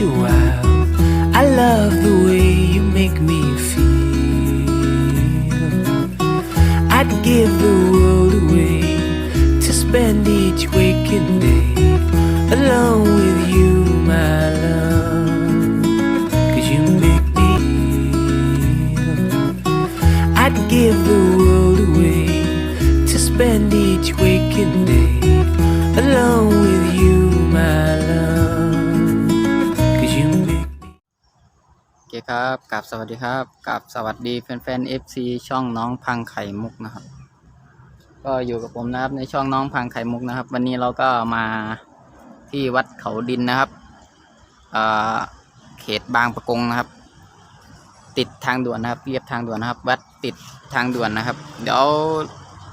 you wild. I love the way you make me feel. I'd give the world away to spend each waking day alone with you, my love. Cause you make me feel. I'd give the world away to spend each waking day alone with you, my love. ครับกับสวัสดีครับกับสวัสดีแฟนๆ FC ช่องน้องพังไข่มุกนะครับ ก็อยู่กับผมนะครับในช่องน้องพังไข่มุกนะครับ วันนี้เราก็มาที่วัดเขาดินนะครับเขตบางประกงนะครับ ติดทางด่วนนะครับเรียบทางด่วนนะครับ วัดติดทางด่วนนะครับ เดี๋ยว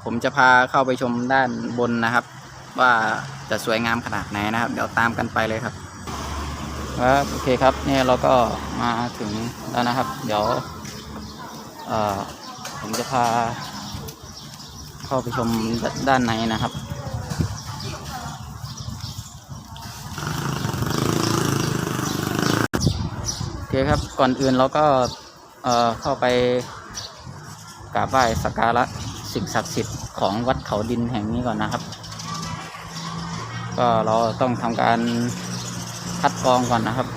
ผมจะพาเข้าไปชมด้านบนนะครับ ว่าจะสวยงามขนาดไหนนะครับ เดี๋ยวตามกันไปเลยครับ ครับโอเคครับเนี่ยเราก็มาถึงแล้วนะครับ เดี๋ยวผมจะพา เข้าไปชมด้านในนะครับโอเคครับก่อนอื่นเราก็เข้าไปกราบไหว้สักการะสิ่งศักดิ์สิทธิ์ของวัดเขาดินแห่งนี้ก่อนนะครับ ก็เราต้องทำการ คัดกรองก่อนนะครับ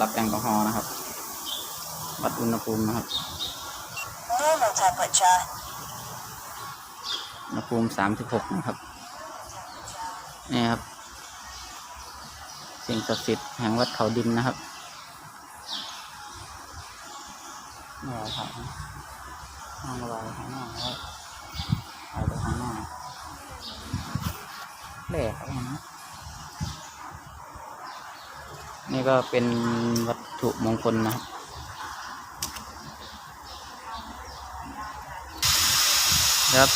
รับแอลกอฮอล์นะครับ วัดอุณหภูมินะครับ Normal temperature. อุณหภูมิสามสิบหกนะครับ นี่ครับ สิ่งศักดิ์สิทธิ์แห่งวัดเขาดินนะครับนี่เราถ่ายห้องระบายข้างนอกแล้วถ่ายไปข้างหน้า อกเล่ครับนะนี่ก็เป็นวัตถุมงคลนะครับครับ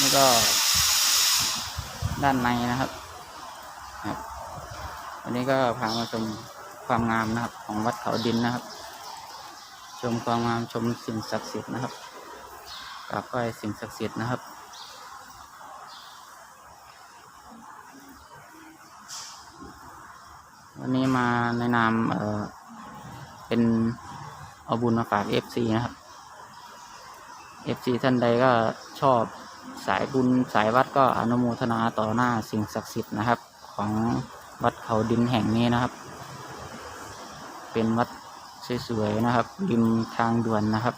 นี่ก็ด้านในนะครับครับวันนี้ก็พามาชมความงามนะครับ ของวัดเขาดินนะครับ ชมความงามชมสิ่งศักดิ์สิทธิ์นะครับกราบไหว้สิ่งศักดิ์สิทธิ์นะครับ วันนี้มาในนามเออเป็นเอาบุญมาฝากเอฟซีนะครับเอฟซีท่านใดก็ชอบสายบุญสายวัดก็อนุโมทนาต่อหน้าสิ่งศักดิ์สิทธิ์นะครับ ของวัดเขาดินแห่งนี้นะครับ เป็นวัดสวยๆนะครับริมทางด่วนนะครับ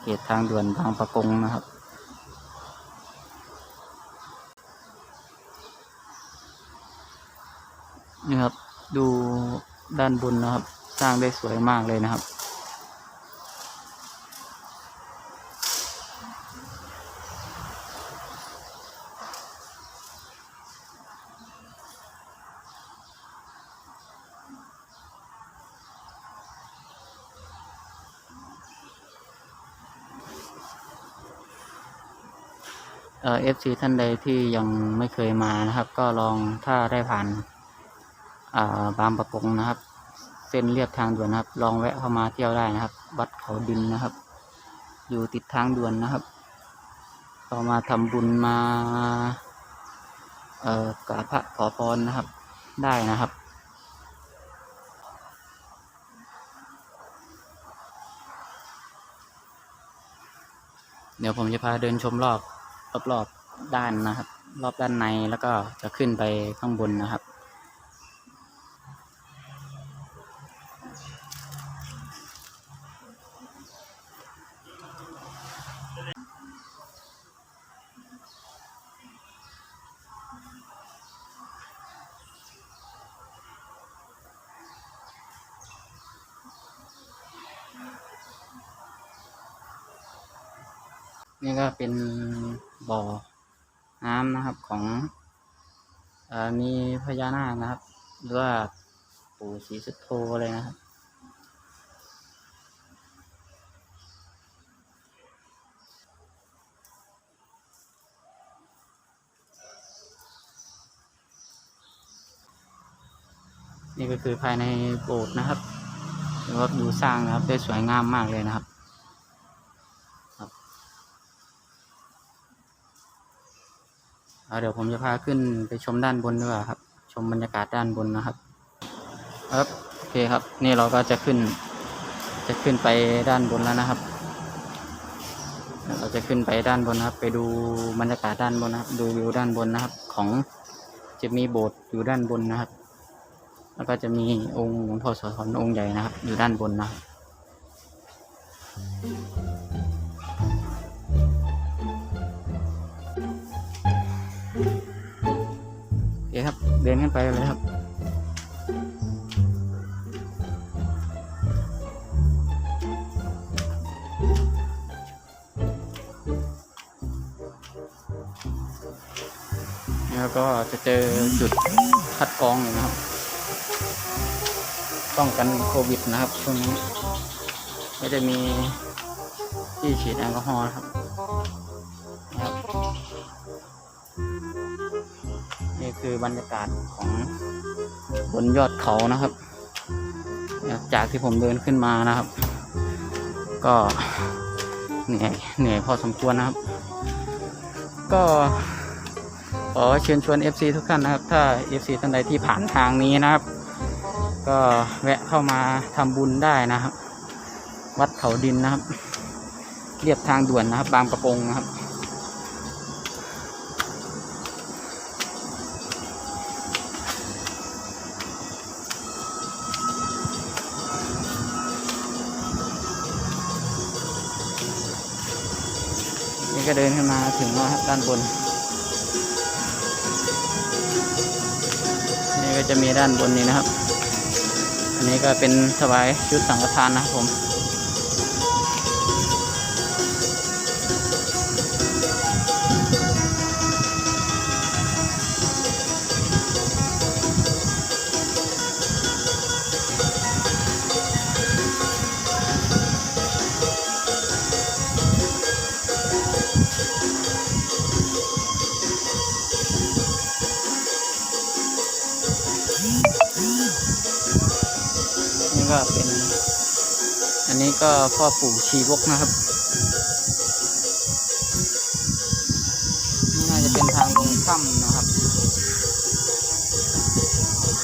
เขตทางด่วนบางประกงนะครับนี่ครับ ดูด้านบนนะครับ สร้างได้สวยมากเลยนะครับ เอฟซีท่านใดที่ยังไม่เคยมานะครับ ก็ลองถ้าได้ผ่าน บางประกงนะครับ เส้นเรียบทางด่วนนะครับ ลองแวะเข้ามาเที่ยวได้นะครับ วัดเขาดินนะครับ อยู่ติดทางด่วนนะครับก็มาทำบุญมาเอ่อกราบพระขอพรนะครับ ได้นะครับเดี๋ยวผมจะพาเดินชมรอบรอบๆด้านนะครับ รอบด้านในแล้วก็จะขึ้นไปข้างบนนะครับ นี่ก็เป็นบ่อน้ำนะครับของอมีพญานาคนะครับ หรือว่าปู่ศรีสุโธเลยนะครับนี่ก็คือภายในโบสถ์นะครับหรือว่าดูสร้างนะครับได้สวยงามมากเลยนะครับ ค อ่า เดี๋ยวผมจะพาขึ้นไปชมด้านบนดีกว่าครับ ชมบรรยากาศด้านบนนะครับ ครับโอเคครับ นี่เราก็จะขึ้น จะขึ้นไปด้านบนแล้วนะครับ เราจะขึ้นไปด้านบนนะครับ ไปดูบรรยากาศด้านบนนะครับ ดูวิวด้านบนนะครับ ของจะมีโบสถ์อยู่ด้านบนนะครับ แล้วก็จะมีองค์หลวงพ่อโสธรองค์ใหญ่นะครับ อยู่ด้านบนนะครับ ดินขึ้นไปเลยครับแล้วก็จะเจอจุดคัดกรองอยู่นะครับ ป้องกันโควิดนะครับช่วงนี้ก็จะมีที่ฉีดแอลกอฮอล์ครับ คือบรรยากาศของบนยอดเขานะครับ จากที่ผมเดินขึ้นมานะครับ ก็เหนื่อยเหนื่อยพอสมควรนะครับ ก็ขอเชิญชวน FC ทุกท่านนะครับ ถ้า FC ท่านใดที่ผ่านทางนี้นะครับ ก็แวะเข้ามาทำบุญได้นะครับ วัดเขาดินนะครับ เรียบทางด่วนนะครับ บางประกงนะครับ ก็เดินขึ้นมาถึงแล้วครับด้านบน นี่ก็จะมีด้านบนนี้นะครับ อันนี้ก็เป็นถวายชุดสังฆทานนะครับผม เป็น อันนี้ก็พ่อปู่ชีวกนะครับนี่น่าจะเป็นทางลงถ้ำนะครับ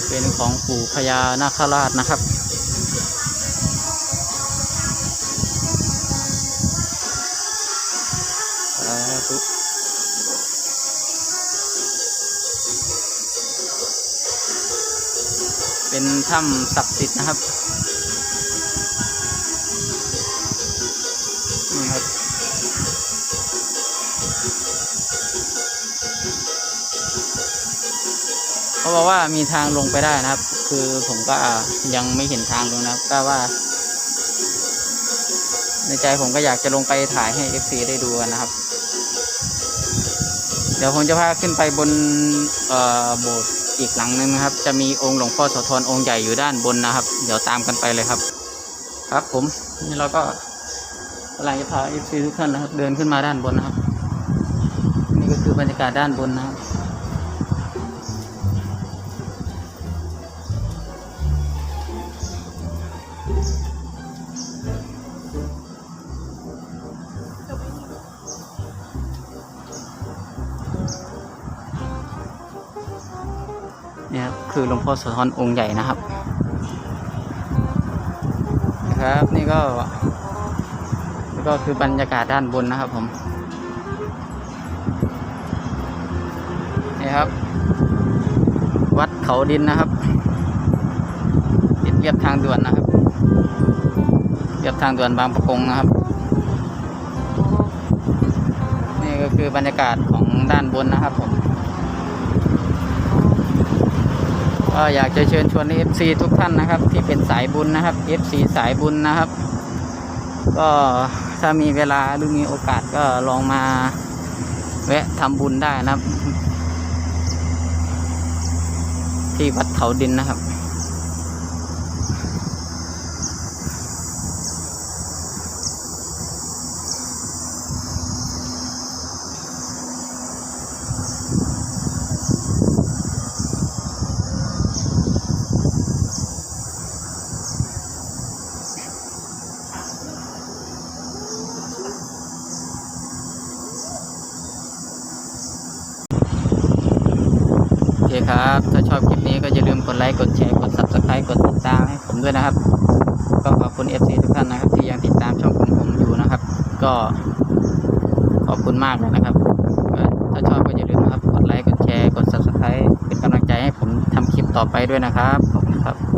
เป็นของปู่พญานาคราชนะครับสาธุ เป็นถ้ำศักดิ์สิทธิ์นะครับนี่ครับเขาบอกว่ามีทางลงไปได้นะครับ คือผมก็ยังไม่เห็นทางลงนะครับก็ว่า ในใจผมก็อยากจะลงไปถ่ายให้ FC ได้ดูกันนะครับ เดี๋ยวผมจะพาขึ้นไปบนเอ่อโบสถ์ อีกหลังหนึงนะครับ จะมีองค์หลวงพ่อโสธรองค์ใหญ่อยู่ด้านบนนะครับ เดี๋ยวตามกันไปเลยครับ ครับผมนี่เราก็กำลังจะพา FC ทุกท่านนะครับ เดินขึ้นมาด้านบนนะครับ นี่ก็คือบรรยากาศด้านบนนะครับ นี่ครับคือหลวงพ่อโสธรองค์ใหญ่นะครับนะครับ นี่ก็นี่ก็คือบรรยากาศด้านบนนะครับผมนี่ครับ วัดเขาดินนะครับติดเรียบทางด่วนนะครับเรียบทางด่วนบางประกงนะครับ นี่ก็คือบรรยากาศของด้านบนนะครับผม ก็อยากจะเชิญชวน FC ทุกท่านนะครับ ที่เป็นสายบุญนะครับ FC สายบุญนะครับ ก็ถ้ามีเวลาหรือมีโอกาสก็ลองมาแวะทำบุญได้นะครับ ที่วัดเขาดินนะครับ ครับ ถ้าชอบคลิปนี้ก็อย่าลืมกดไลค์กดแชร์กด subscribe กดติดตามให้ผมด้วยนะครับ ก็ขอบคุณ FC ทุกท่านนะครับ ที่ยังติดตามช่องของผมอยู่นะครับ ก็ขอบคุณมากเลยนะครับถ้าชอบก็อย่าลืมนะครับกดไลค์กดแชร์กด subscribe เป็นกำลังใจให้ผมทำคลิปต่อไปด้วยนะครับขอบคุณครับ